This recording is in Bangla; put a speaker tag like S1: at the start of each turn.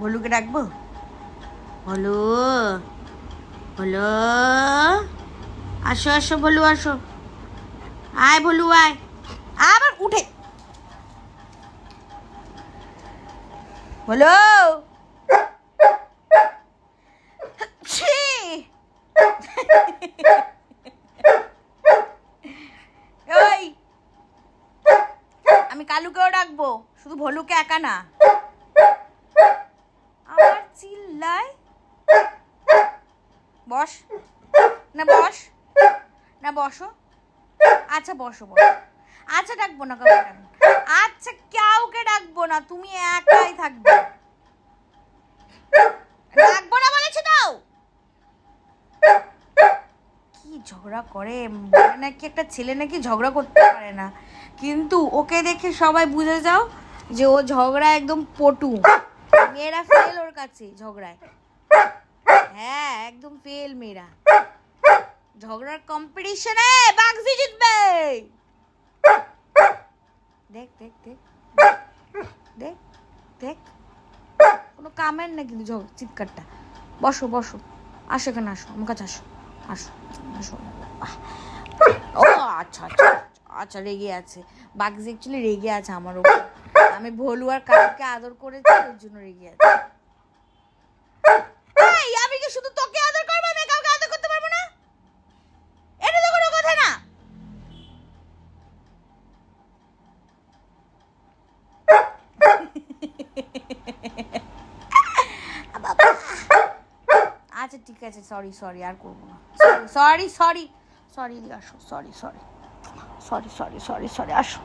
S1: ভলুকে ডাকবো? ভলু ভলু আসো আসো ভলু আসো। আয় ভলু আয়। আবার উঠে। ভলু আমি কালুকেও ডাকবো, শুধু ভলুকে একা না আবার বস। না বস। না, বসো। আচ্ছা বসো বসো। আচ্ছা ডাকবো না কাউকে আচ্ছা কাউকে ডাকবো না, তুমি একাই থাকবে। ডাকবো না বলেছি কি ঝগড়া করে? বলে নাকি একটা ছেলে নাকি ঝগড়া করতে পারে না। কিন্তু ওকে দেখে সবাই বুঝে যাও যে ও ঝগড়া একদম পটু। মেয়েরা ফেল ওর কাছে ঝগড়ায়। হ্যাঁ একদম ফেল মেয়েরা। ঝগড়ার কম্পিটিশনে বাগজি জিতবে। দেখ দেখ দেখ দেখ দেখ। কোনো কামের না কিন্তু ঝগ- চিৎকারটা। বসো বসো। আসো এখানে আসো। আমার কাছে আসো। আসো আসো। ও আচ্ছা আচ্ছা আচ্ছা, আচ্ছা রেগে আছে। বাগজি অ্যাকচুয়ালি রেগে আছে আমার উপর। আমি ভলু আর কালকে আদর করেছি, ওর জন্য রেগে আছে। আমি কি শুধু তোকে আদর করব আমি কাউকে আদর করতে পারব না? এটা তো কোনো কথা না। আচ্ছা ঠিক আছে সরি সরি আর করব না। সরি সরি সরি সরি আসো sorry sorry sorry sorry sorry sorry আসো।